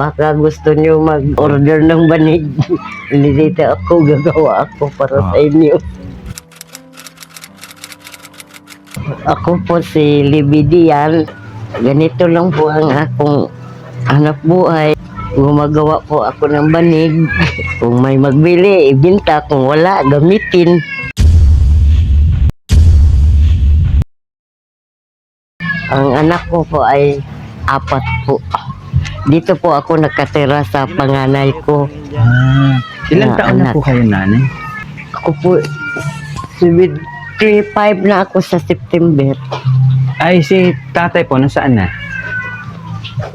Baka gusto niyo mag-order ng banig. Dito ako gagawa ako para Ah. sa inyo. Ako po si Libidian. Ganito lang po ang akong anak buhay. Gumagawa po ako ng banig. Kung may magbili, ibinta. Kung wala, gamitin. Ang anak ko po ay apat po. Dito po ako nakatira sa panganay ko. Ah, ilang taon na po kayo, nanay? Ako po, 75 na ako sa September. Ay, si tatay po, nasaan na?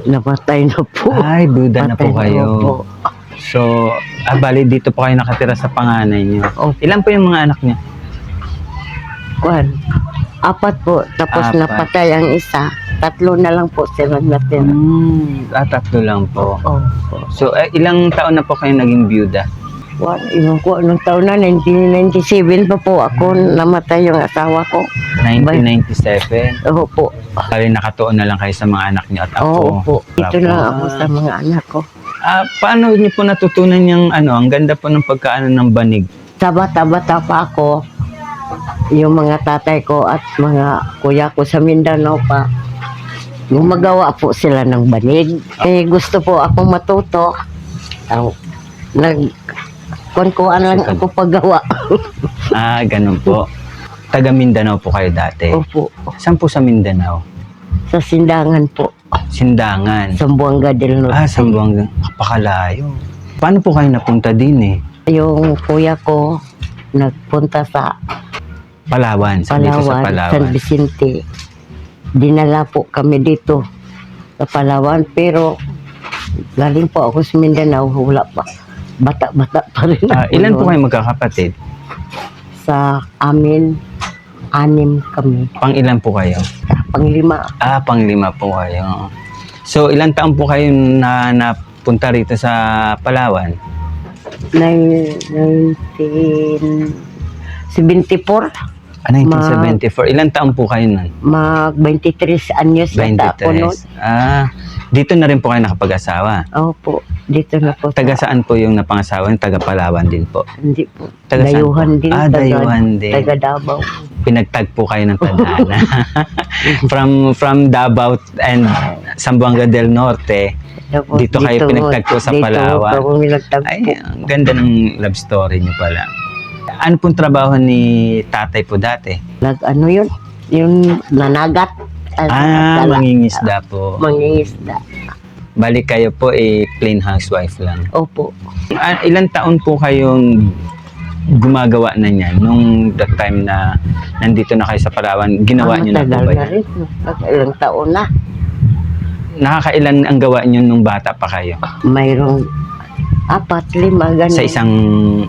Namatay na po. Ay, duda na po kayo. po. So, ah, bali dito po kayo nakatira sa panganay niyo. Oh, Ilan po yung mga anak niyo? kwan. Apat po. Tapos Apat. napatay ang isa. Tatlo na lang po sila natira. Hmm, ah, tatlo lang po. Po. So, eh, ilang taon na po kayo naging byuda? Kwan, iwan ko anong taon na, 1997 pa po ako namatay yung asawa ko. 1997. Oo po. Bali nakatuon na lang kayo sa mga anak niyo at Oo ako. po. Dito Apo. lang ako sa mga anak ko. Ah, paano niyo po natutunan yung ano, ang ganda po ng pagkaano ng banig? Sa bata-bata pa ako, yung mga tatay ko at mga kuya ko sa Mindanao pa, gumagawa po sila ng banig. Eh, gusto po akong matuto. Ang, nag, kuan lang ako paggawa. Ah, ganun po. Taga Mindanao po kayo dati. Opo. Saan po sa Mindanao? Sa sindangan po. Sindangan. Sa Buanga del Norte. Ah, Sambuanga. Napakalayo. Paano po kayo napunta din eh? Yung kuya ko, nagpunta sa Palawan. Sa dito sa Palawan, San Palawan. Vicente. Dinala po kami dito sa Palawan pero galing po ako sa Mindanao, wala pa. Bata-bata pa rin Ah, ako ilan po kayo magkakapatid? Sa amin, anim kami. Pang ilan po kayo? Panglima, Ah, pang lima po kayo. So, ilang taon po kayo na napunta rito sa Palawan? nine- 1974, Ah, 1974. Ilang taon po kayo nun? mag 23 anyos yata ako. 23. Ah, dito na rin po kayo nakapag-asawa. Opo, dito na po. Taga saan po yung napangasawa? Yung taga Palawan din po. Hindi po. Taga Dayuhan din. Ah, taga, Dayuhan din. Taga Davao. Pinagtag po kayo ng tadhana. from from Davao and Zamboanga del Norte. Tapos Dito kayo pinagtagpo sa Palawan. Dito ako pinagtagpo. Ay, ang ganda ng love story niyo pala. Ano pong trabaho ni tatay po dati? Nag, ano yun? Yung nanagat. Ano, Ah, dala- mangingisda po. Mangingisda. Balik kayo po eh plain housewife lang. Opo. Ah, ilang taon po kayong gumagawa na niyan nung that time na nandito na kayo sa Palawan? Ginawa Ah, niyo na po ba na rin. Ilang taon na. Nakakailan ang gawa niyo nung bata pa kayo? Mayroong apat, lima, ganun. Sa isang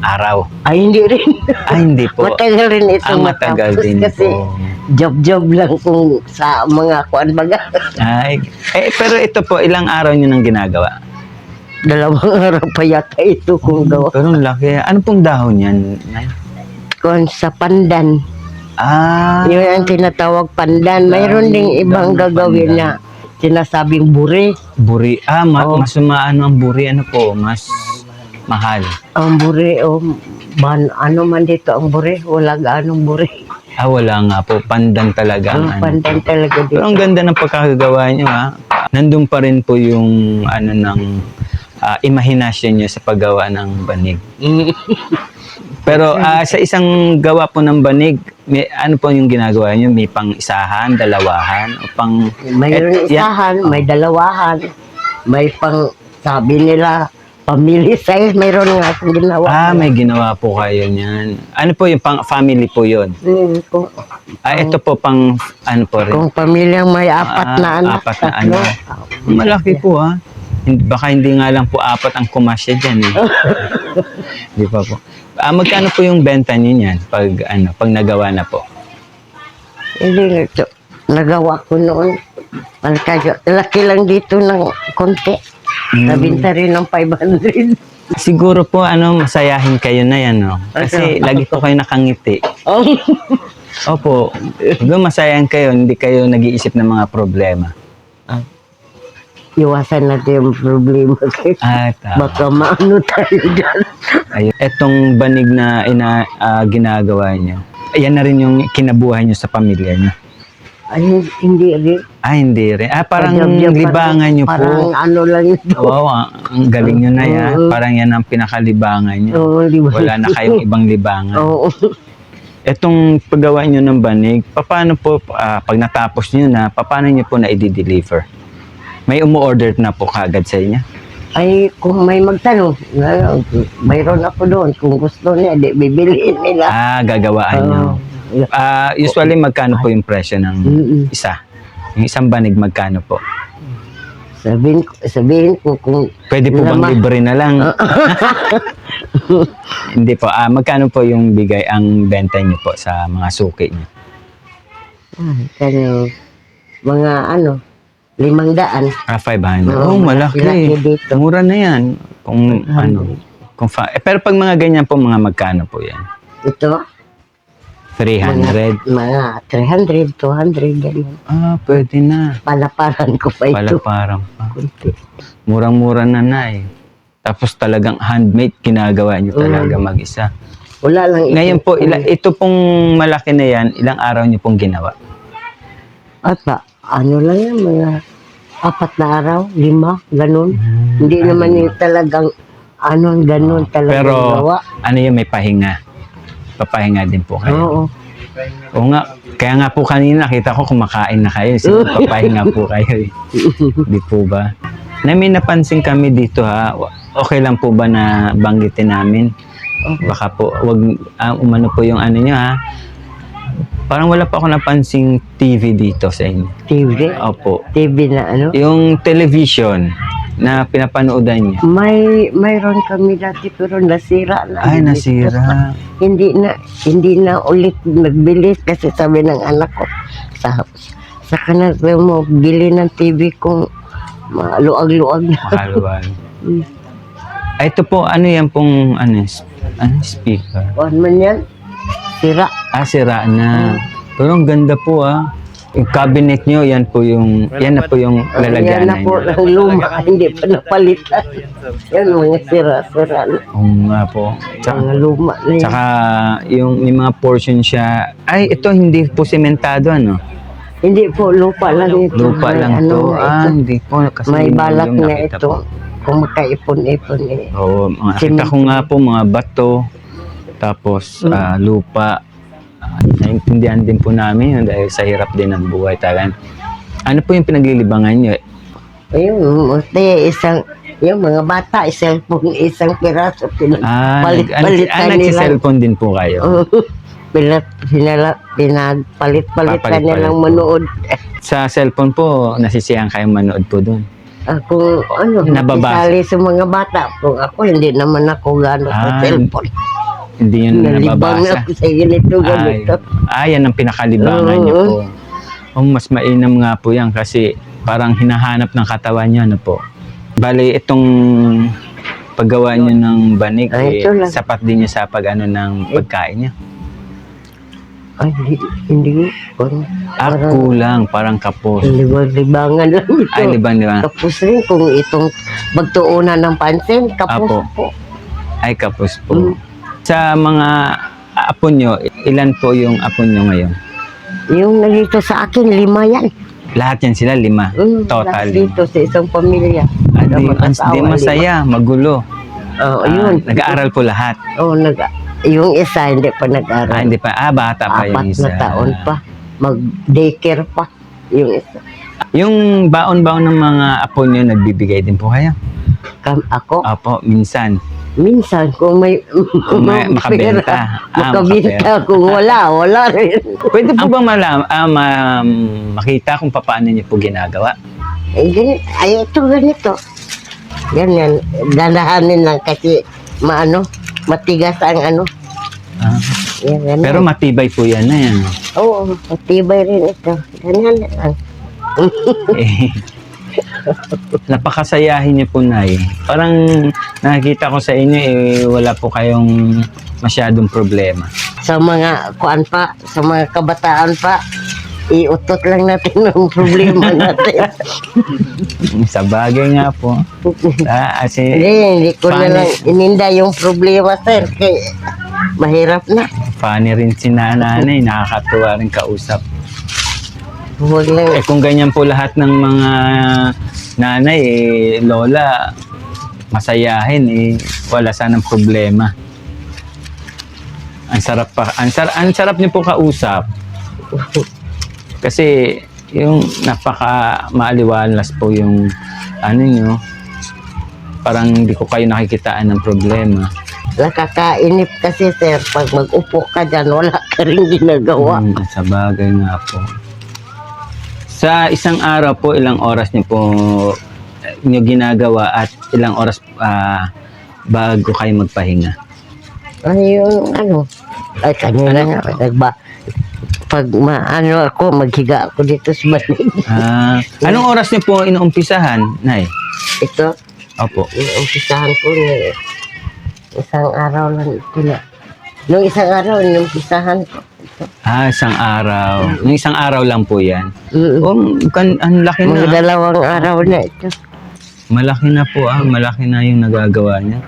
araw? Ay, hindi rin. Ah, hindi po. matagal rin ito Ah, matagal matapos din kasi po. job-job lang kung sa mga kuan baga. Ay, eh, pero ito po, ilang araw niyo nang ginagawa? Dalawang araw pa yata ito kung gawa. Pero laki. Ano pong dahon yan? Kung sa pandan. Ah, Yun ang tinatawag pandan. Mayroon ding ibang gagawin pandan. na sinasabing buri. buri. Ah, ma- Oh. mas maano ang buri. Ano po? Mas mahal. Ang buri o ban, ano man dito ang buri. Wala gaanong buri. Ah, wala nga po. Pandan talaga. Ang Ang ano. pandan talaga Pero dito. ang ganda ng pagkakagawa nyo ha. Nandun pa rin po yung ano ng ah, imahinasyon nyo sa paggawa ng banig. Pero ah, sa isang gawa po ng banig, may, ano po yung ginagawa nyo? May pang isahan, dalawahan, o pang... Mayroon Eh, yan- isahan, may dalawahan, may pang sabi nila family size. Mayroon nga akong ginawa. Ah, may ginawa po kayo niyan. Ano po yung pang family po yun? Hmm, kung, Ah, ito po pang ano po rin. kung pamilyang may apat Ah, na anak. apat na tatlo. anak. Malaki po ha. Hindi- Baka hindi nga lang po apat ang kumasya dyan eh. Di pa po. Ah, magkano po yung benta niyo niyan pag ano, pag nagawa na po? Hindi ito. Nagawa ko noon. Malaki, laki lang dito ng konti. Hmm. Nabinta rin ng 500. Siguro po ano, masayahin kayo na yan, no? Kasi lagi po kayo nakangiti. oh, Opo. Siguro masayahin kayo, hindi kayo nag-iisip ng mga problema. Iwasan natin yung problema. At ah, Baka maano tayo dyan. ayun. etong banig na ina, ah, ginagawa niyo, ayan na rin yung kinabuhay niyo sa pamilya niyo. Ay, hindi rin. Ah, hindi rin. Ah, parang Padyab-dyab, libangan niyo Parang po. ano lang ito. Wow, ah, ang galing niyo na yan. Oo. Parang yan ang pinakalibangan niyo. Oo, ba? Wala na kayong ibang libangan. Oo. Etong paggawa niyo ng banig, paano po, ah, pag natapos niyo na, paano niyo po na i-deliver? May umu-order na po kagad sa inyo? Ay, kung may magtanong, na- mayroon ako doon. Kung gusto niya, di bibiliin nila. Ah, gagawaan niyo. Oo. Ah, usually, magkano po yung presyo ng Mm-mm. isa? Yung isang banig, magkano po? Sabihin, ko- sabihin ko kung Pwede po bang libre na lang? Hindi po. Ah, magkano po yung bigay ang benta niyo po sa mga suki niyo? ah, kano, mga ano, limang daan. Ah, 500. Oo, Oh, malaki. malaki dito. Mura na yan. Kung ano. Kung fa- eh, pero pag mga ganyan po, mga magkano po yan? Ito, 300. mga 300, 200, ganyan. Ah, pwede na. Palaparan ko pa Pala ito. parang pa. Kunti. Murang-mura na na eh. Tapos talagang handmade, ginagawa niyo talaga mag-isa. Wala lang ito. Ngayon po, ila, ito pong malaki na yan, ilang araw niyo pong ginawa? At pa, ano lang yan, mga apat na araw, lima, ganun. Hmm. Hindi naman yung talagang, ano, ganun talagang Pero, gawa. ano yung may pahinga? Papahinga din po kayo. Oo. Oo nga, kaya nga po kanina nakita ko kumakain na kayo. So, papahinga po kayo. eh. Di po ba? Na may napansin kami dito ha. Okay lang po ba na banggitin namin? Baka po, wag, ah, umano po yung ano nyo ha. Parang wala pa ako napansing TV dito sa inyo. TV. Opo. TV na ano. Yung television na pinapanoodan niyo. May, mayroon kami dati pero nasira na. Ay, nasira. Hindi na, hindi na ulit nagbili kasi sabi ng anak ko, sa, sa kanan mo, bili ng TV kung maluag-luag na. Makaluwag. Mm. Ay, ito po, ano yan pong, ano, ano speaker? Kuhan man yan, sira. Ah, sira na. Pero ang ganda po ah. Yung cabinet nyo, yan po yung, yan na po yung Yan lalagyan na po ng luma, hindi pa napalitan. Yan, mga sira-sira na. Oo nga po. Tsaka, Mga luma na yan. tsaka yung may mga portion siya, ay ito hindi po sementado ano? Hindi po, lupa lang ito. Lupa May lang ano to. Ah, ito. hindi po. Kasi May balak yung na nakita ito. po. Kung makaipon-ipon eh. Oo, mga nakita ko nga po mga bato, tapos Mm. ah, lupa. Ah, naintindihan din po namin yun dahil sa hirap din ng buhay talaga. Ano po yung pinaglilibangan nyo? Ayun, musti, isang, yung mga bata, cellphone, isang piraso, pinag, Ah, ah, Palit-palitan ah, nila. nagsiselfone din po kayo. pilat, pinala, pinagpalit-palitan nilang po. manood. Sa cellphone po, nasisiyahan kayong manood po doon. Ah, kung ano, Nababasa. sa mga bata, kung ako, hindi naman ako gano'n Ah, sa cellphone. Hindi yun Nalibang nababasa. ako sa ganito, Ay, ganito. ah, yan ang pinakalibangan niyo po. Oh, mas mainam nga po yan kasi parang hinahanap ng katawan niyo, ano po. Bali, itong paggawa niyo ng banig, Ay, eh, ito lang. sapat din niyo sa pag ano ng pagkain niyo. Ay, hindi, hindi, parang, Ah, kulang, parang kapos. libang-libangan lang ito. Ay, di ba, di ba? Kapos rin kung itong magtuunan ng pansin, kapos Apo. po. Ay, kapos po. Mm. Sa mga apo nyo, ilan po yung apo nyo ngayon? Yung nandito sa akin, lima yan. Lahat yan sila, lima. Mm, Total. dito sa isang pamilya. Ah, Ada di, ang- mag-asawa, di masaya, magulo. Oo, Ah, yun. nag-aaral po lahat. Oo, nag yung isa hindi pa Ah, nag-aral. hindi pa. Ah, bata pa yung Apat isa. na taon pa. Mag-daycare pa. Yung isa. Yung baon-baon ng mga apo nyo, nagbibigay din po kayo? Kam, ako, Opo, minsan. Minsan kung may, may makabenta. Ah, makabenta. Kung wala, wala rin. Pwede po bang malam, ah, ma- makita kung paano nyo po ginagawa? Eh, ganit, ay, ito ganito. Ganyan. Danahanin lang kasi maano, matigas ang ano. Ah, Yan, ganyan. pero matibay po yan na yan. Oo, matibay rin ito. Ganyan lang. Eh, napakasayahin niyo po, Nay. Parang nakikita ko sa inyo, eh, wala po kayong masyadong problema. Sa mga kuan pa, sa mga kabataan pa, iutot lang natin ang problema natin. Sa bagay nga po. Ah, hindi, hindi ko na Paano? lang ininda yung problema, sir. Kaya mahirap na. funny rin si nanay, nakakatuwa rin kausap. Huwag lang. Eh kung ganyan po lahat ng mga nanay, eh, lola, masayahin, eh, wala sanang problema. Ang sarap pa, ang, sar, ang sarap niyo po kausap. Kasi yung napaka maaliwalas po yung ano nyo, parang hindi ko kayo nakikitaan ng problema. Nakakainip kasi, sir. Pag mag-upo ka dyan, wala ka rin ginagawa. Mm, sa bagay nga po. Sa isang araw po, ilang oras niyo po eh, niyo ginagawa at ilang oras ah, bago kayo magpahinga? Ay, yung ano. Ay, kanina nga. Nagba, pag maano ako, maghiga ako dito sa banig. Ah, anong oras niyo po inuumpisahan, Nay? Ito, Opo. yung umpisahan ko na isang araw lang ito na. Nung isang araw, yung umpisahan ko. Ah, isang araw. Yung isang araw lang po yan. Mm, Oh, kan, ang laki Mga na. dalawang araw na ito. Malaki na po ah. Malaki na yung nagagawa niya.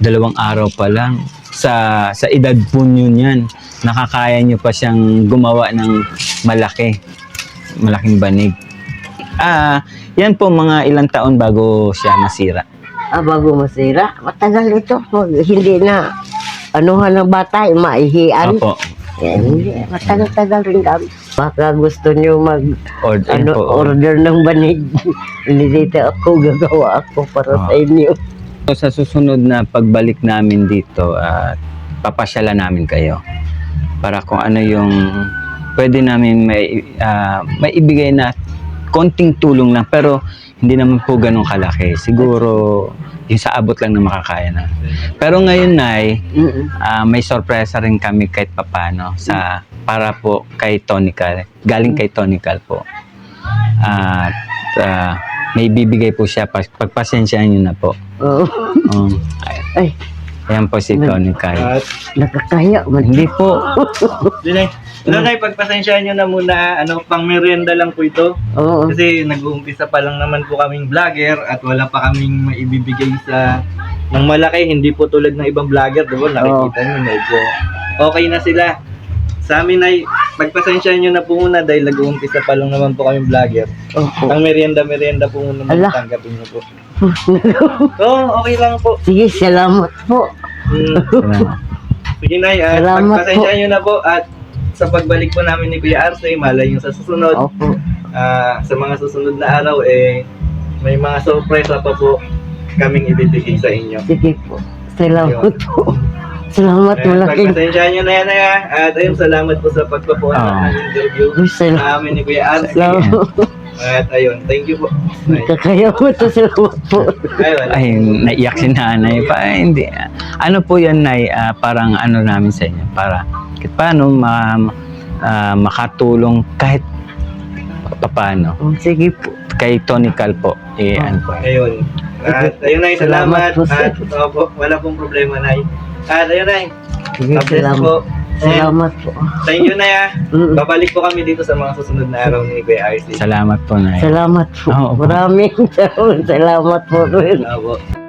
Dalawang araw pa lang. Sa sa edad po niyo niyan, nakakaya niyo pa siyang gumawa ng malaki. Malaking banig. Ah, yan po mga ilang taon bago siya masira. Ah, bago masira, matagal ito. Hindi na, anuhan ng bata, eh, maihian. Opo. Yan, matagal-tagal rin kami. Baka gusto niyo mag, Or, ano, po, order ng banig. Hindi dito ako, gagawa ako para Ah. sa inyo. So, sa susunod na pagbalik namin dito, at papasyalan namin kayo para kung ano yung pwede namin may, ah, may ibigay na konting tulong lang pero hindi naman po ganun kalaki. Siguro yung sa abot lang na makakaya na. Pero ngayon, Nay, ah, may sorpresa rin kami kahit papano sa para po kay Tonical. Galing kay Tonical po. At ah, may bibigay po siya. Pag, pagpasensyahan niyo na po. Oo. Um, ay, Ay, ayan po si Tony Kai. Nakakaya man. Hindi po. Dinay, Nanay, pagpasensyahan nyo na muna, ano, pang merienda lang po ito. Oo. Kasi nag-uumpisa pa lang naman po kaming vlogger at wala pa kaming maibibigay sa ng malaki, hindi po tulad ng ibang vlogger, di ba? Nakikita nyo, medyo okay na sila. Sa amin ay, pagpasensyahan nyo na po muna dahil nag-uumpisa pa lang naman po kaming vlogger. Opo. Ang merienda-merienda po muna Ala. tanggapin nyo po. Oo, okay lang po. Sige, salamat po. Salamat. Sige na, at Salamat pagpasensyahan nyo na po at sa pagbalik po namin ni Kuya Arce, malay yung sa susunod, Opo. ah, sa mga susunod na araw, eh, may mga sorpresa pa po kaming ibibigay sa inyo. Sige po. Salamat po. Salamat malaking. pagpasensyahan nyo na yan, ah. At ayun, salamat po sa pagpapuan Ah. ng interview Uy, Salamat. sa amin ni Kuya Arce. Salamat. At ayun, thank you po. Ay, Kakaya mo to. Salamat po. ay, wala. Ay, naiyak si nanay pa. Ay, hindi. Ano po yan, Nay? Ah, parang ano namin sa inyo. Para kahit paano ma, ah, makatulong kahit paano. Oh, Sige po. Kay Tony Cal po. Eh, ano po. Ayun. At ayun, Nay, Salamat salamat. po, sir. At opo, wala pong problema, Nay. Sige, God bless salamat. po. Salamat po. Thank you, Nay, ah. Mm. Babalik po kami dito sa mga susunod na araw ni Kuya Arce. Salamat po, Nay. Salamat po. Oo, opo. Maraming salamat po rin. Opo.